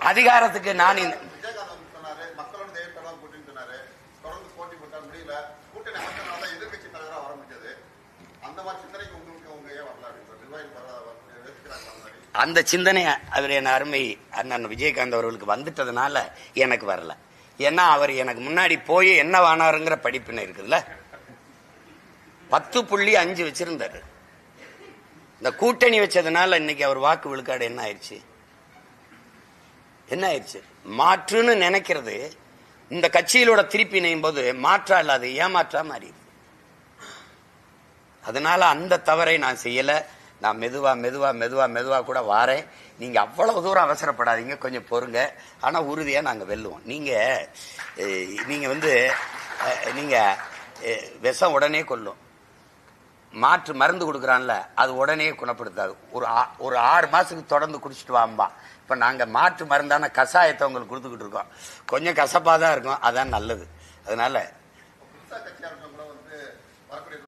அதிகாரத்துக்கு நான் அந்த சிந்தனை அவர் என் அருமை அண்ணன் விஜயகாந்த் அவர்களுக்கு வந்துட்டதுனால எனக்கு வரல. ஏன்னா அவர் எனக்கு முன்னாடி போய் என்ன வானாருங்கிற படிப்பினை இருக்குதுல்ல? பத்து புள்ளி அஞ்சு வச்சிருந்தாரு. இந்த கூட்டணி வச்சதுனால இன்னைக்கு அவர் வாக்கு விழுக்காடு என்ன ஆயிடுச்சு? என்ன ஆயிடுச்சு? மாற்றுன்னு நினைக்கிறது இந்த கட்சியிலோட திருப்பி இணையும் போது மாற்றா இல்லாத ஏமாற்றா மாறிடுது. அதனால அந்த தவறை நான் செய்யல. நான் மெதுவா மெதுவா மெதுவா மெதுவா கூட வாரேன். நீங்க அவ்வளவு தூரம் அவசரப்படாதீங்க கொஞ்சம் பொறுங்க. ஆனா உறுதியா நாங்க வெல்லுவோம். நீங்க நீங்க வந்து நீங்க விஷம் உடனே கொல்லும். மாற்று மருந்து கொடுக்குறான்ல அது உடனே குணப்படுத்தாது. ஒரு ஆ- ஒரு ஆறு மாதத்துக்கு தொடர்ந்து குடிச்சிட்டு வாம்பா. இப்போ நாங்கள் மாற்று மருந்தான கஷாயத்தை உங்களுக்கு கொடுத்துக்கிட்டு இருக்கோம். கொஞ்சம் கசப்பாக தான் இருக்கும் அதான் நல்லது. அதனால